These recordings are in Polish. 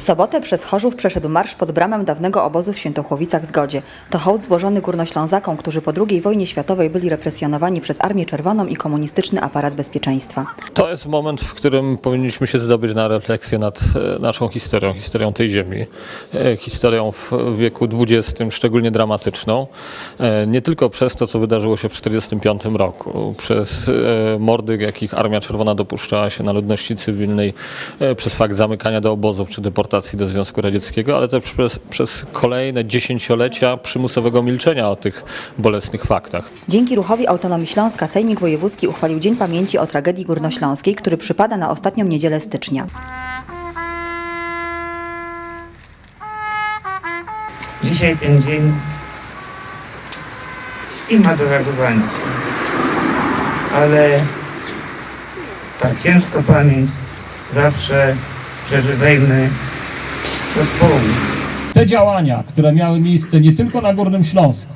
W sobotę przez Chorzów przeszedł marsz pod bramę dawnego obozu w Świętochłowicach-Zgodzie. To hołd złożony górnoślązakom, którzy po II wojnie światowej byli represjonowani przez Armię Czerwoną i komunistyczny aparat bezpieczeństwa. To jest moment, w którym powinniśmy się zdobyć na refleksję nad e, naszą historią, historią tej ziemi, e, historią w wieku XX, szczególnie dramatyczną. E, Nie tylko przez to, co wydarzyło się w 1945 roku, przez mordy, jakich Armia Czerwona dopuszczała się na ludności cywilnej, przez fakt zamykania do obozów czy deportacji do Związku Radzieckiego, ale też przez, przez kolejne dziesięciolecia przymusowego milczenia o tych bolesnych faktach. Dzięki ruchowi Autonomii Śląska Sejmik Wojewódzki uchwalił Dzień Pamięci o tragedii górnośląskiej, który przypada na ostatnią niedzielę stycznia. Dzisiaj ten dzień i ma do radowania się. Ale ta ciężka pamięć zawsze przeżywajmy do społu. Te działania, które miały miejsce nie tylko na Górnym Śląsku,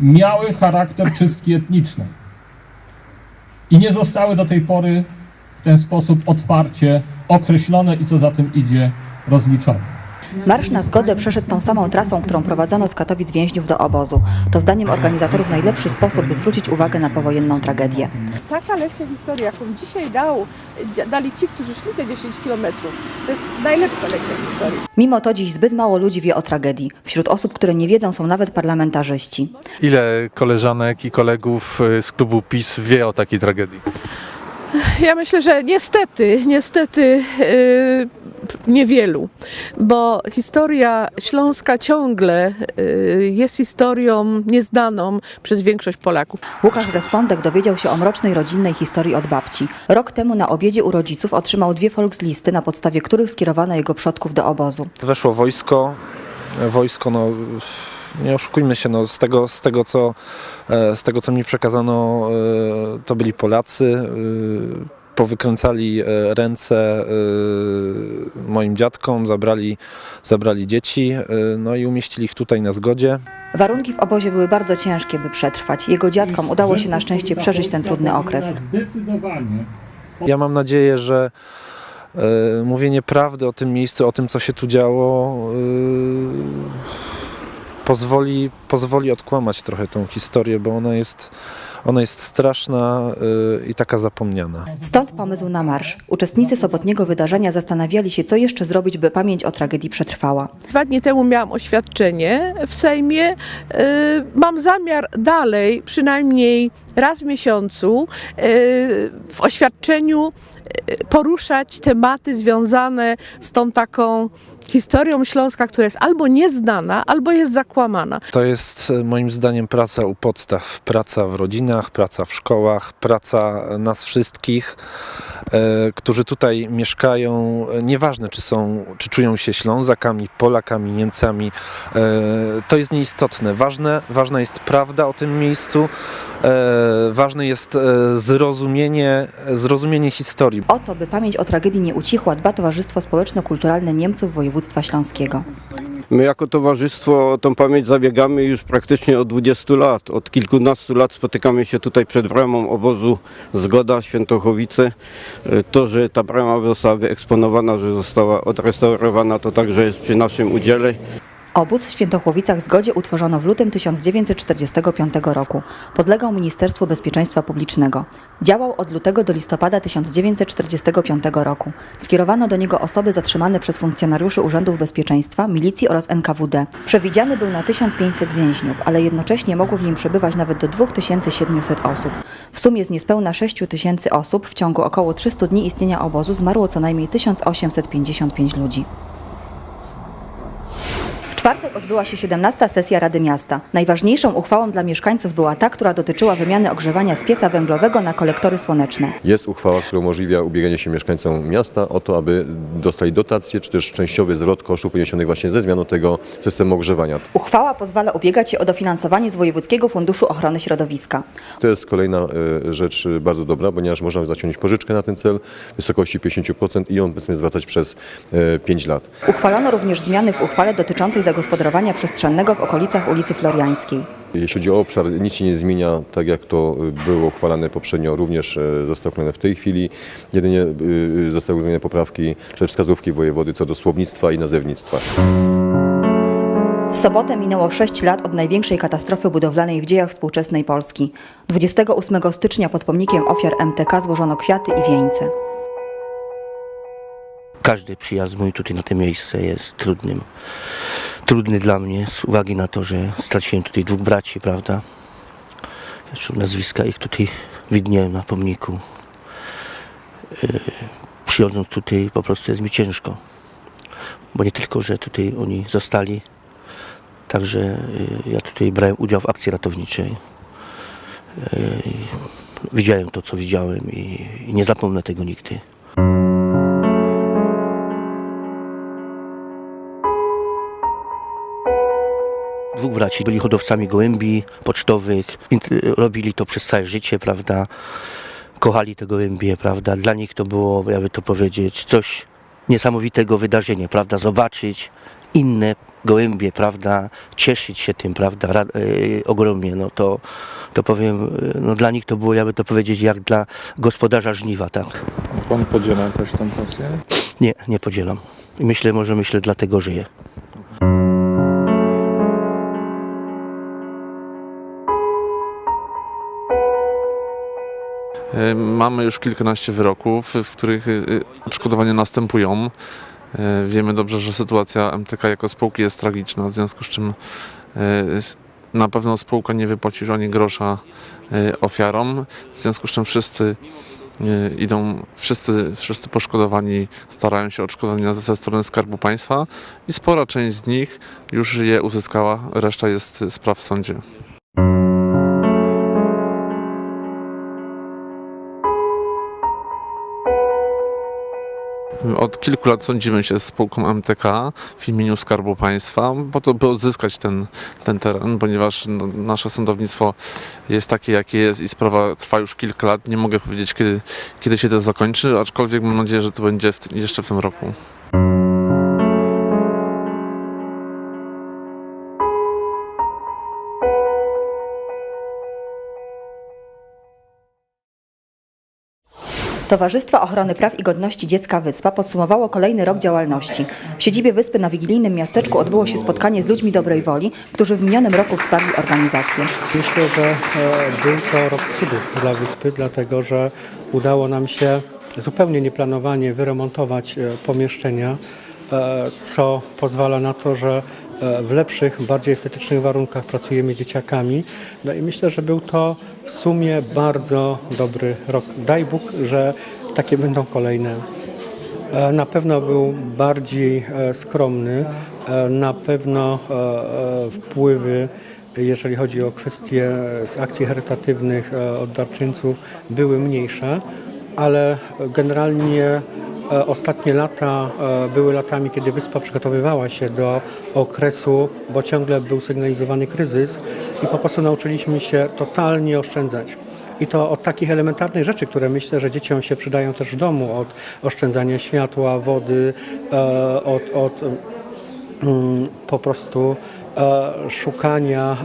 miały charakter czystki etnicznej i nie zostały do tej pory w ten sposób otwarcie określone i co za tym idzie rozliczone. Marsz na zgodę przeszedł tą samą trasą, którą prowadzono z Katowic więźniów do obozu. To zdaniem organizatorów najlepszy sposób, by zwrócić uwagę na powojenną tragedię. taka lekcja historii, jaką dzisiaj dał, dali ci, którzy szli te 10 kilometrów, to jest najlepsza lekcja historii. Mimo to dziś zbyt mało ludzi wie o tragedii. Wśród osób, które nie wiedzą, są nawet parlamentarzyści. Ile koleżanek i kolegów y, z klubu PiS wie o takiej tragedii? Ja myślę, że niestety, niestety yy, niewielu, bo historia śląska ciągle yy, jest historią nieznaną przez większość Polaków. Łukasz Respondek dowiedział się o mrocznej rodzinnej historii od babci. Rok temu na obiedzie u rodziców otrzymał dwie folkslisty, na podstawie których skierowano jego przodków do obozu. Weszło wojsko. Wojsko, no nie oszukujmy się, no, z, tego, z, tego, co, e, z tego co mi przekazano, e, to byli Polacy. Powykręcali e, ręce e, moim dziadkom, zabrali, zabrali dzieci, e, no i umieścili ich tutaj na zgodzie. Warunki w obozie były bardzo ciężkie, by przetrwać. Jego dziadkom udało się na szczęście przeżyć ten trudny okres. Zdecydowanie Ja mam nadzieję, że mówienie prawdy o tym miejscu, o tym, co się tu działo, pozwoli, pozwoli odkłamać trochę tą historię, bo ona jest, ona jest straszna e, i taka zapomniana. Stąd pomysł na marsz. Uczestnicy sobotniego wydarzenia zastanawiali się, co jeszcze zrobić, by pamięć o tragedii przetrwała. Dwa dni temu miałam oświadczenie w Sejmie. Yy, Mam zamiar dalej, przynajmniej raz w miesiącu, yy, w oświadczeniu yy, poruszać tematy związane z tą taką historią Śląska, która jest albo nieznana, albo jest zakłamana. To jest e, moim zdaniem praca u podstaw, praca w rodzinach, praca w szkołach, praca nas wszystkich, e, którzy tutaj mieszkają, e, nieważne czy są, czy czują się Ślązakami, Polakami, Niemcami, to jest nieistotne. Ważne, ważna jest prawda o tym miejscu, ważne jest e, zrozumienie, zrozumienie historii. O to, by pamięć o tragedii nie ucichła, dba Towarzystwo Społeczno-Kulturalne Niemców Województwa Śląskiego. My jako towarzystwo o tą pamięć zabiegamy już praktycznie od 20 lat. Od kilkunastu lat spotykamy się tutaj przed bramą obozu Zgoda Świętochowice. To, że ta brama została wyeksponowana, że została odrestaurowana, to także jest przy naszym udziale. Obóz w Świętochłowicach Zgodzie utworzono w lutym 1945 roku. Podlegał Ministerstwu Bezpieczeństwa Publicznego. Działał od lutego do listopada 1945 roku. Skierowano do niego osoby zatrzymane przez funkcjonariuszy Urzędów Bezpieczeństwa, Milicji oraz NKWD. Przewidziany był na 1500 więźniów, ale jednocześnie mogło w nim przebywać nawet do 2700 osób. W sumie z niespełna 6000 osób w ciągu około 300 dni istnienia obozu zmarło co najmniej 1855 ludzi. Czwartek odbyła się 17. sesja Rady Miasta. Najważniejszą uchwałą dla mieszkańców była ta, która dotyczyła wymiany ogrzewania z pieca węglowego na kolektory słoneczne. Jest uchwała, która umożliwia ubieganie się mieszkańcom miasta o to, aby dostali dotacje, czy też częściowy zwrot kosztów poniesionych właśnie ze zmianą tego systemu ogrzewania. Uchwała pozwala ubiegać się o dofinansowanie z Wojewódzkiego Funduszu Ochrony Środowiska. To jest kolejna e, rzecz e, bardzo dobra, ponieważ można zaciągnąć pożyczkę na ten cel w wysokości 50% i ją powiedzmy zwracać przez e, 5 lat. Uchwalono również zmiany w uchwale dotyczącej zagospodarowania przestrzennego w okolicach ulicy Floriańskiej. Jeśli chodzi o obszar, nic się nie zmienia, tak jak to y, było uchwalane poprzednio, również y, zostało uchwalone w tej chwili. Jedynie y, zostały uwzględnione poprawki czy wskazówki wojewody co do słownictwa i nazewnictwa. W sobotę minęło 6 lat od największej katastrofy budowlanej w dziejach współczesnej Polski. 28 stycznia pod pomnikiem ofiar MTK złożono kwiaty i wieńce. Każdy przyjazd mój tutaj na to miejsce jest trudnym. Trudny dla mnie z uwagi na to, że straciłem tutaj dwóch braci, prawda? Zresztą nazwiska ich tutaj widniałem na pomniku. Yy, Przychodząc tutaj po prostu jest mi ciężko. Bo nie tylko, że tutaj oni zostali, także yy, ja tutaj brałem udział w akcji ratowniczej. Yy, Widziałem to, co widziałem i, i nie zapomnę tego nigdy. Dwóch braci byli hodowcami gołębi pocztowych, robili to przez całe życie, prawda? Kochali te gołębie, prawda? Dla nich to było, jakby to powiedzieć, coś niesamowitego wydarzenie, prawda? Zobaczyć inne gołębie, prawda? Cieszyć się tym, prawda? Ra- yy, ogromnie, no to, to powiem, yy, no dla nich to było, jakby to powiedzieć, jak dla gospodarza żniwa, tak? Pan podziela też tę pasję? Nie, nie podzielam. I myślę, może myślę, dlatego żyję. Mamy już kilkanaście wyroków, w których e, odszkodowania następują. E, Wiemy dobrze, że sytuacja MTK jako spółki jest tragiczna, w związku z czym e, na pewno spółka nie wypłaci ani grosza e, ofiarom, w związku z czym wszyscy e, idą, wszyscy, wszyscy poszkodowani starają się o odszkodowania ze strony Skarbu Państwa i spora część z nich już je uzyskała, reszta jest spraw w sądzie. Od kilku lat sądzimy się z spółką MTK w imieniu Skarbu Państwa po to, by odzyskać ten, ten teren, ponieważ nasze sądownictwo jest takie, jakie jest i sprawa trwa już kilka lat. Nie mogę powiedzieć, kiedy, kiedy się to zakończy, aczkolwiek mam nadzieję, że to będzie w, jeszcze w tym roku. Towarzystwo Ochrony Praw i Godności Dziecka Wyspa podsumowało kolejny rok działalności. W siedzibie Wyspy na wigilijnym miasteczku odbyło się spotkanie z ludźmi dobrej woli, którzy w minionym roku wsparli organizację. Myślę, że e, był to rok cudów dla wyspy, dlatego że udało nam się zupełnie nieplanowanie wyremontować e, pomieszczenia, e, co pozwala na to, że w lepszych, bardziej estetycznych warunkach pracujemy dzieciakami. No i myślę, że był to w sumie bardzo dobry rok. Daj Bóg, że takie będą kolejne. E, Na pewno był bardziej e, skromny. E, Na pewno wpływy, jeżeli chodzi o kwestie z akcji charytatywnych od darczyńców, były mniejsze, ale generalnie e, ostatnie lata e, były latami, kiedy wyspa przygotowywała się do okresu, bo ciągle był sygnalizowany kryzys i po prostu nauczyliśmy się totalnie oszczędzać. I to od takich elementarnych rzeczy, które myślę, że dzieciom się przydają też w domu, od oszczędzania światła, wody, e, od, od mm, po prostu szukania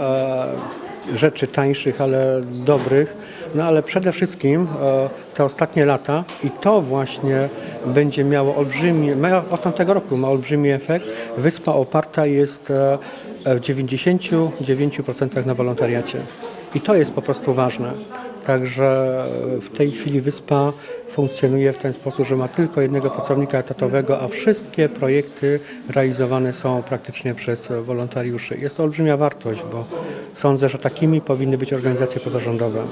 rzeczy tańszych, ale dobrych. No ale przede wszystkim e, te ostatnie lata i to właśnie będzie miało olbrzymi, od tamtego roku ma olbrzymi efekt. Wyspa oparta jest e, w 99% na wolontariacie. I to jest po prostu ważne. Także w tej chwili wyspa funkcjonuje w ten sposób, że ma tylko jednego pracownika etatowego, a wszystkie projekty realizowane są praktycznie przez wolontariuszy. Jest to olbrzymia wartość, bo sądzę, że takimi powinny być organizacje pozarządowe.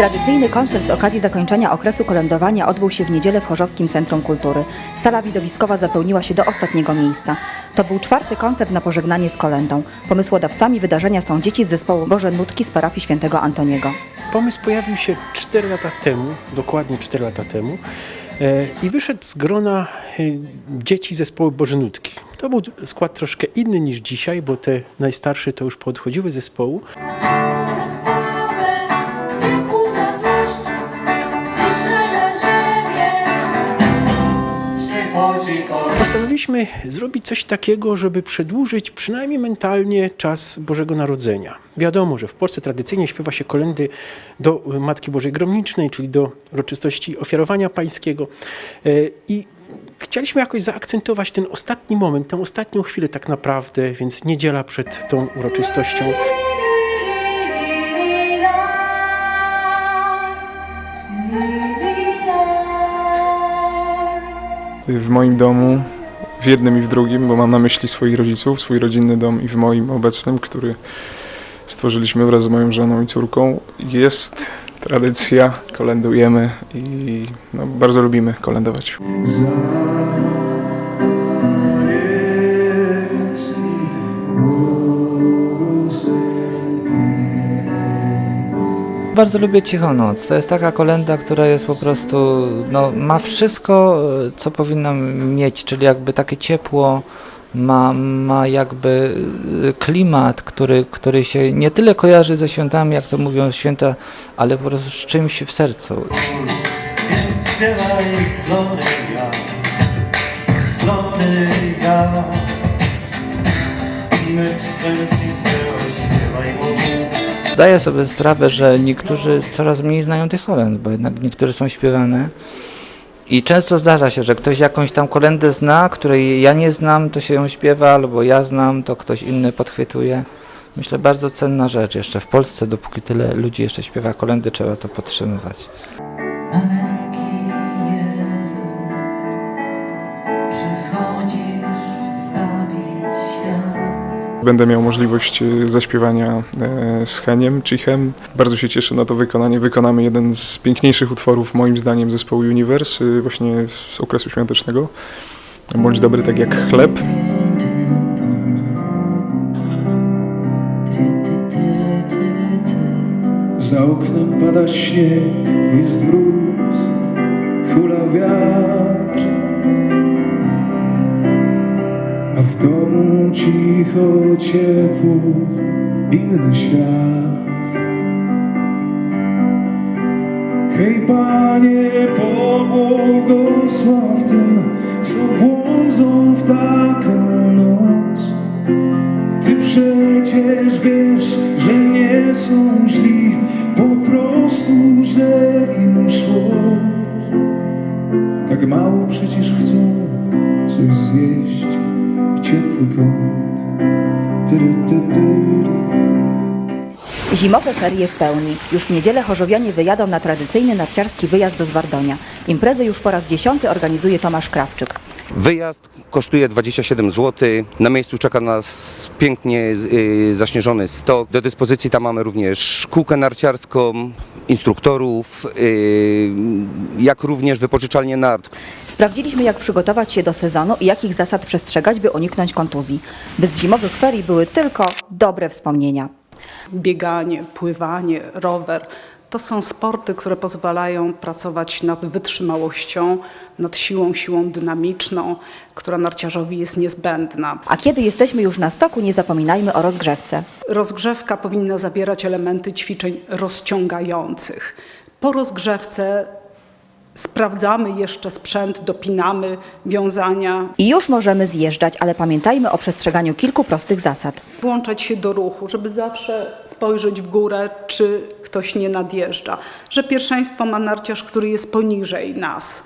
Tradycyjny koncert z okazji zakończenia okresu kolędowania odbył się w niedzielę w Chorzowskim Centrum Kultury. Sala widowiskowa zapełniła się do ostatniego miejsca. To był czwarty koncert na pożegnanie z kolędą. Pomysłodawcami wydarzenia są dzieci z zespołu Boże Nutki z parafii świętego Antoniego. Pomysł pojawił się 4 lata temu, dokładnie 4 lata temu e, i wyszedł z grona e, dzieci zespołu Bożenutki. To był skład troszkę inny niż dzisiaj, bo te najstarsze to już poodchodziły z zespołu. Postanowiliśmy zrobić coś takiego, żeby przedłużyć przynajmniej mentalnie czas Bożego Narodzenia. Wiadomo, że w Polsce tradycyjnie śpiewa się kolendy do Matki Bożej Gromnicznej, czyli do uroczystości ofiarowania pańskiego. E, I chcieliśmy jakoś zaakcentować ten ostatni moment, tę ostatnią chwilę tak naprawdę, więc niedziela przed tą uroczystością. w moim domu, w jednym i w drugim, bo mam na myśli swoich rodziców, swój rodzinny dom i w moim obecnym, który stworzyliśmy wraz z moją żoną i córką, jest tradycja, kolędujemy i no, bardzo lubimy kolędować. Bardzo lubię Cichą Noc. To jest taka kolenda, która jest po prostu, no, ma wszystko, co powinna mieć, czyli jakby takie ciepło, ma, ma jakby e, klimat, który, który się nie tyle kojarzy ze świętami, jak to mówią święta, ale po prostu z czymś w sercu. Zdaję sobie sprawę, że niektórzy coraz mniej znają tych kolęd, bo jednak niektóre są śpiewane. I często zdarza się, że ktoś jakąś tam kolendę zna, której ja nie znam, to się ją śpiewa, albo ja znam, to ktoś inny podchwytuje. Myślę, bardzo cenna rzecz. Jeszcze w Polsce, dopóki tyle ludzi jeszcze śpiewa kolendy, trzeba to podtrzymywać. Będę miał możliwość e, zaśpiewania e, z Heniem, Chichem. Bardzo się cieszę na to wykonanie. Wykonamy jeden z piękniejszych utworów, moim zdaniem, zespołu Universe, e, właśnie z okresu świątecznego. Bądź dobry tak jak chleb. Za oknem pada śnieg, jest mróz, hula wiatr w domu cicho, ciepło, inny świat. Hej Panie, pobłogosław tym, co błądzą w taką noc. Ty przecież wiesz, że nie są źli, po prostu źle im szło. Tak mało przecież chcą coś zjeść ciepły kąt. Zimowe ferie w pełni. Już w niedzielę chorzowianie wyjadą na tradycyjny narciarski wyjazd do Zwardonia. Imprezę już po raz dziesiąty organizuje Tomasz Krawczyk. Wyjazd kosztuje 27 zł. Na miejscu czeka nas pięknie y, zaśnieżony stok. Do dyspozycji tam mamy również szkółkę narciarską, instruktorów, y, jak również wypożyczalnię nart. Sprawdziliśmy, jak przygotować się do sezonu i jakich zasad przestrzegać, by uniknąć kontuzji. By z zimowych ferii były tylko dobre wspomnienia. bieganie, pływanie, rower. To są sporty, które pozwalają pracować nad wytrzymałością, nad siłą, siłą dynamiczną, która narciarzowi jest niezbędna. A kiedy jesteśmy już na stoku, nie zapominajmy o rozgrzewce. Rozgrzewka powinna zawierać elementy ćwiczeń rozciągających. Po rozgrzewce sprawdzamy jeszcze sprzęt, dopinamy wiązania, I już możemy zjeżdżać, ale pamiętajmy o przestrzeganiu kilku prostych zasad. włączać się do ruchu, żeby zawsze spojrzeć w górę, czy ktoś nie nadjeżdża, że pierwszeństwo ma narciarz, który jest poniżej nas.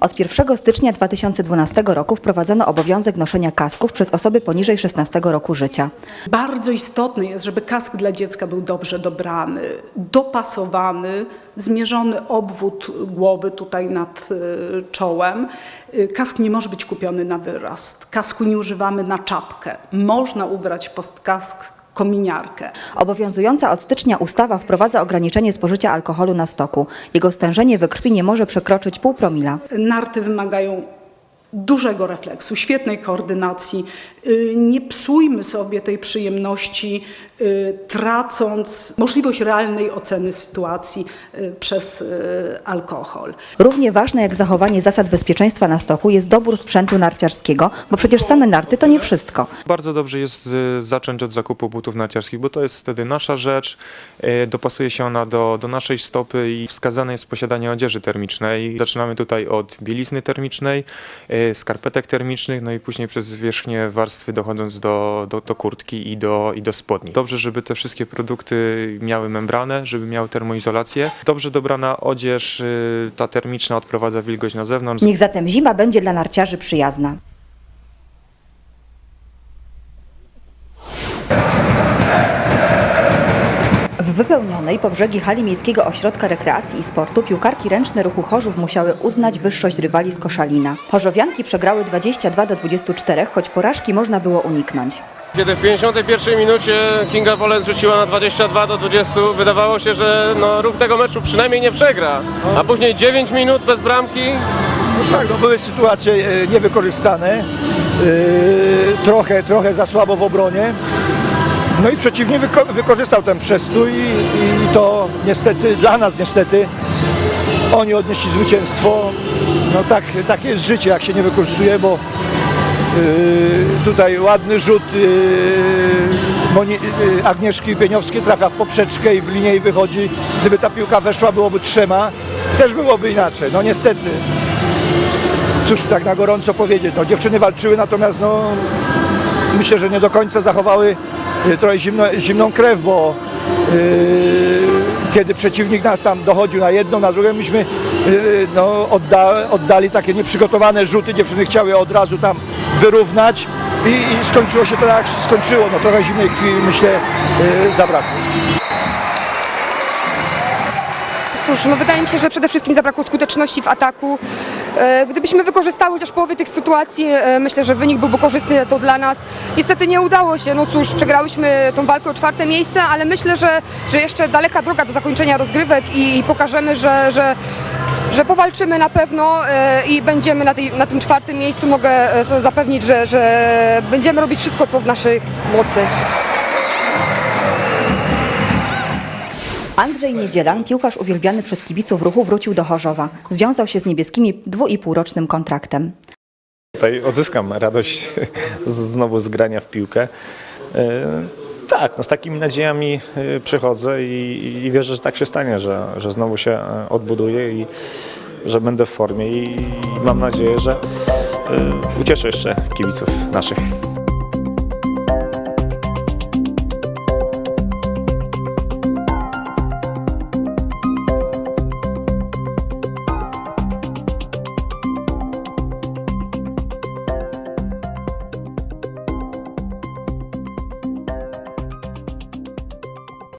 Od 1 stycznia 2012 roku wprowadzono obowiązek noszenia kasków przez osoby poniżej 16 roku życia. Bardzo istotne jest, żeby kask dla dziecka był dobrze dobrany, dopasowany, zmierzony obwód głowy tutaj nad y, czołem. Y, Kask nie może być kupiony na wyrost. Kasku nie używamy na czapkę. Można ubrać pod kask kominiarkę. Obowiązująca od stycznia ustawa wprowadza ograniczenie spożycia alkoholu na stoku. Jego stężenie we krwi nie może przekroczyć pół promila. Narty wymagają dużego refleksu, świetnej koordynacji. Y, Nie psujmy sobie tej przyjemności, y, tracąc możliwość realnej oceny sytuacji y, przez alkohol. Równie ważne jak zachowanie zasad bezpieczeństwa na stoku jest dobór sprzętu narciarskiego, bo przecież same narty to nie wszystko. Bardzo dobrze jest zacząć od zakupu butów narciarskich, bo to jest wtedy nasza rzecz, dopasuje się ona do, do naszej stopy i wskazane jest posiadanie odzieży termicznej. Zaczynamy tutaj od bielizny termicznej, skarpetek termicznych, no i później przez wierzchnie warstwy dochodząc do, do, do kurtki i do, i do spodni. Dobrze, żeby te wszystkie produkty miały membranę, żeby miały termoizolację. Dobrze dobrana odzież, y, ta termiczna odprowadza wilgoć na zewnątrz. Niech zatem zima będzie dla narciarzy przyjazna. Wypełnionej po brzegi hali Miejskiego Ośrodka Rekreacji i Sportu piłkarki ręczne ruchu Chorzów musiały uznać wyższość rywali z Koszalina. Chorzowianki przegrały 22 do 24, choć porażki można było uniknąć. Kiedy w 51 minucie Kinga Wolec rzuciła na 22 do 20, wydawało się, że no, ruch tego meczu przynajmniej nie przegra. A później 9 minut bez bramki. No tak, no były sytuacje e, niewykorzystane, e, trochę, trochę za słabo w obronie. No i przeciwnik wyko- wykorzystał ten przestój i, i to niestety, dla nas niestety, oni odnieśli zwycięstwo. No tak, takie jest życie, jak się nie wykorzystuje, bo Yy, tutaj ładny rzut yy, yy, Agnieszki Pieniowskiej trafia w poprzeczkę i w linię i wychodzi. Gdyby ta piłka weszła, byłoby trzema, też byłoby inaczej. No niestety. Cóż tak na gorąco powiedzieć. No, dziewczyny walczyły, natomiast no, myślę, że nie do końca zachowały trochę zimno, zimną krew, bo yy, kiedy przeciwnik nas tam dochodził na jedną, na drugą, myśmy yy, no, odda, oddali takie nieprzygotowane rzuty. Dziewczyny chciały od razu tam wyrównać i, i skończyło się to się skończyło. No, trochę zimnej krwi, myślę, zabrakło. Cóż, no wydaje mi się, że przede wszystkim zabrakło skuteczności w ataku. E, Gdybyśmy wykorzystały chociaż połowę tych sytuacji, e, myślę, że wynik byłby korzystny to dla nas. Niestety nie udało się, no cóż, przegrałyśmy tą walkę o czwarte miejsce, ale myślę, że, że jeszcze daleka droga do zakończenia rozgrywek i, i pokażemy, że, że, że powalczymy na pewno e, i będziemy na, tej, na tym czwartym miejscu. Mogę zapewnić, że, że będziemy robić wszystko, co w naszej mocy. Andrzej Niedzielan, piłkarz uwielbiany przez kibiców ruchu, wrócił do Chorzowa. Związał się z niebieskimi dwu i półrocznym kontraktem. Tutaj odzyskam radość znowu z grania w piłkę. E, Tak, no z takimi nadziejami e, przychodzę i, i wierzę, że tak się stanie, że, że znowu się e, odbuduję i że będę w formie i mam nadzieję, że ucieszę jeszcze kibiców naszych.